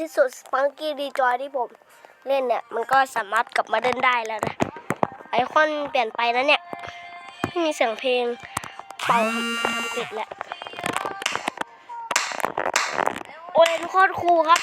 ที่สุดสปังกี้ดีจอยที่ผมเล่นเนี่ย มันก็สามารถกลับมาเล่นได้แล้วนะ ไอคอนเปลี่ยนไปนะเนี่ยไม่มีเสียงเพลงเป่าทำทำปิดแหละโอเลนโคตรคูลครับ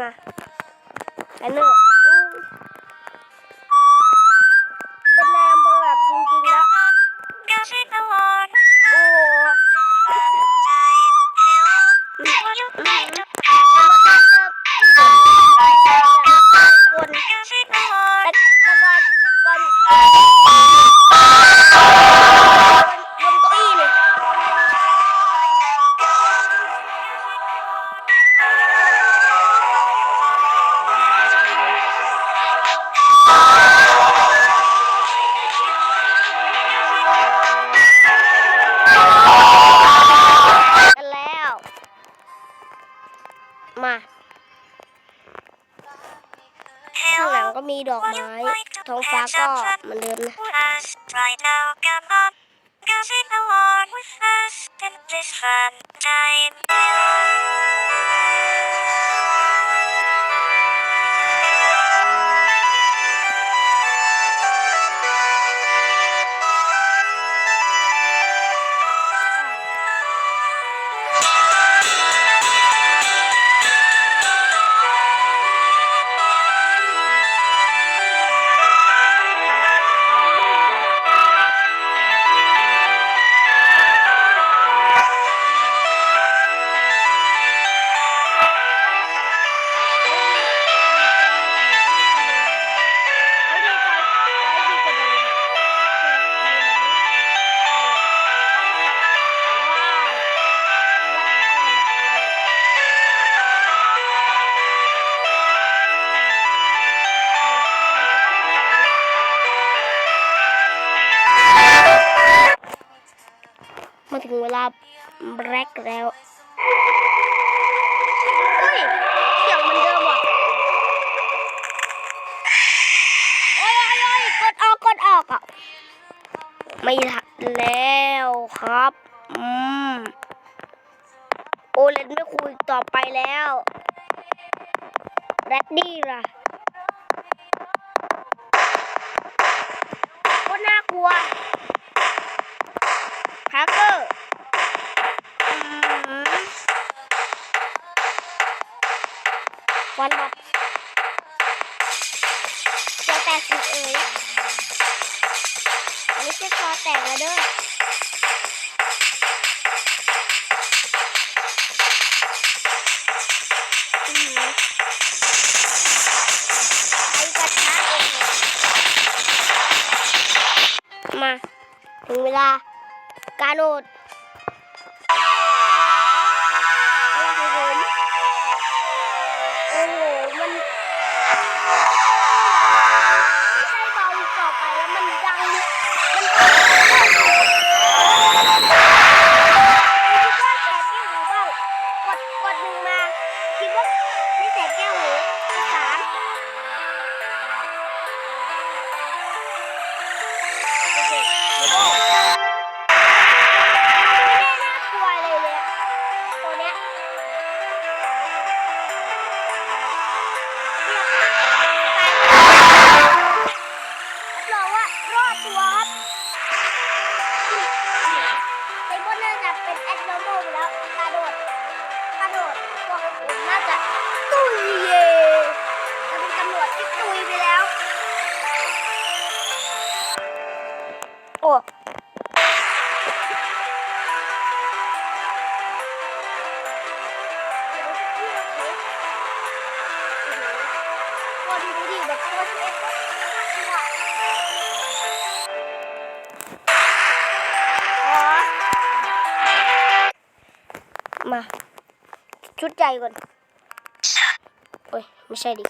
มาอันนี้อืม มาข้างหลังก็มีดอกไม้ ท้องฟ้าก็เหมือนเดิมนะ Right ถึงเวลาแบล็กแล้วเฮ้ยเสียงเหมันเดิมว่ะโอ้ยโอ้ยโอ้ยกดออกกดออกอะไม่ทันแล้วครับอืมโอเลนไม่คุยต่อไปแล้วแรดดี้ล่ะก็น่ากลัว แตกเอ๋ยอันนี้ใช่จอแตกแล้วเด้ออืมไอ้กระทะเองมา ถึงเวลาการโหลด เป็นแอดโนโมไปแล้วกระโดดกระโดดบอกผมน่าจะตุยเย่จะเป็นตำรวจที่ตุยไปแล้ว โอ้ดูดิแบบตัวที่เอ็กซ์ มา ชุดใหญ่ก่อน โอ้ย ไม่ใช่ดิ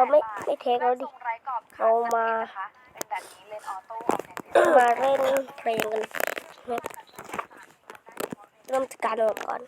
เฮ้ยเราไม่ไม่เทคแล้วดิไร้กรอบเอามานะคะเป็นแบบนี้เลนออโต้ออกแนวมาเล่นเพลงกันนะเริ่มจากการโหลดก่อน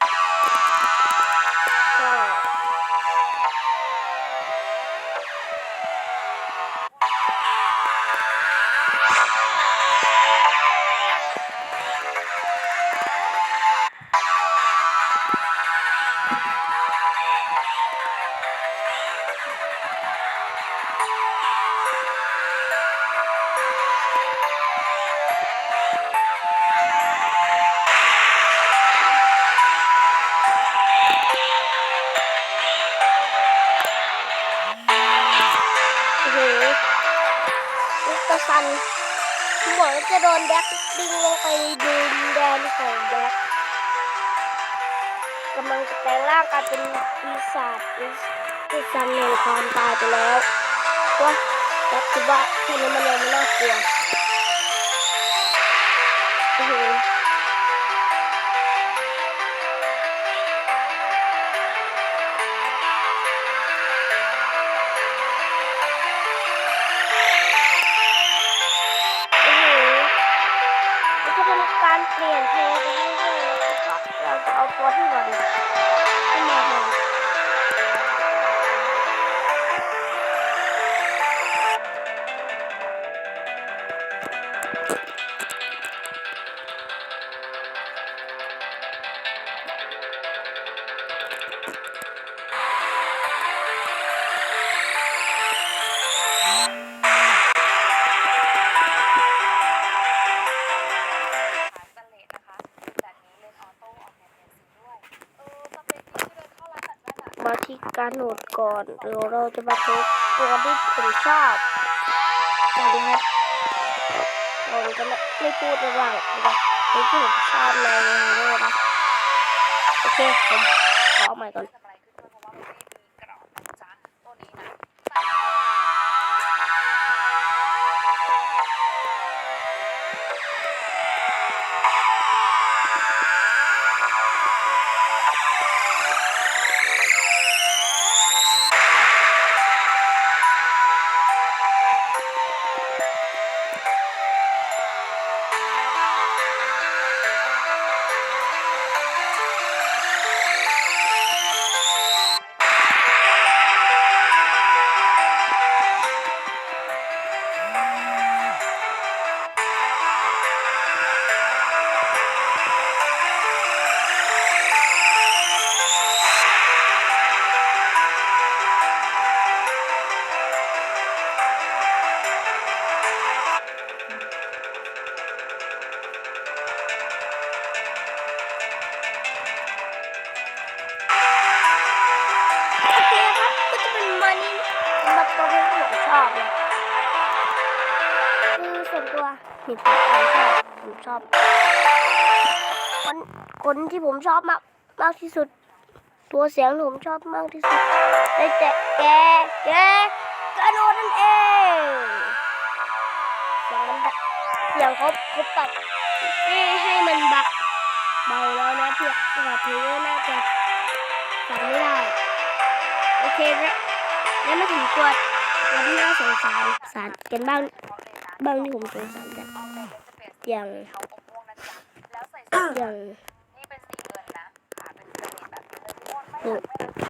เหมือนจะโดนแบ็คดึงลงไปดูนแดนของแบ็คกำลังจะแปลงร่างกลายเป็นปีศาจปีปีศาจแห่งความตายไปแล้วว่าแบ็คคิดว่าที่นี้มันยังไม่น่ากลัวโอ้โห ลี่ยนเพลงไปเรื่อยๆแล้วก็เราจะเอาตัวที่มันขึ้น การโหลดก่อนเดี๋ยวเราจะมาทบตัวที่ผมชอบกัสดีครับเราจะไม่พูดระหว่างนะครับนี่ที่ผมชอบในฮีโร่นะโอเคผมขอใหม่ก่อน อบนะคือส่วนตัวนี่ผมชอบผมชอบ คนคนที่ผมชอบมากมากที่สุด ตัวเสียงผมชอบมากที่สุดได้แต่แกแกกระโนดนั่นเองเสียงมันแบบเสียงเขาเขาปรับให้ให้มันเบาเบาแล้วนะเพื่อแบบนี้น่าจะฟังไม่ได้ โอเคแล้วแล้วมาถึงตัว ตันที่น่าสงสารสารกันบ้างบ้างที่ผมสงสารกันอย่างเทาอมม่วงนะจ๊ะแล้วใส่เสื้ออย่าง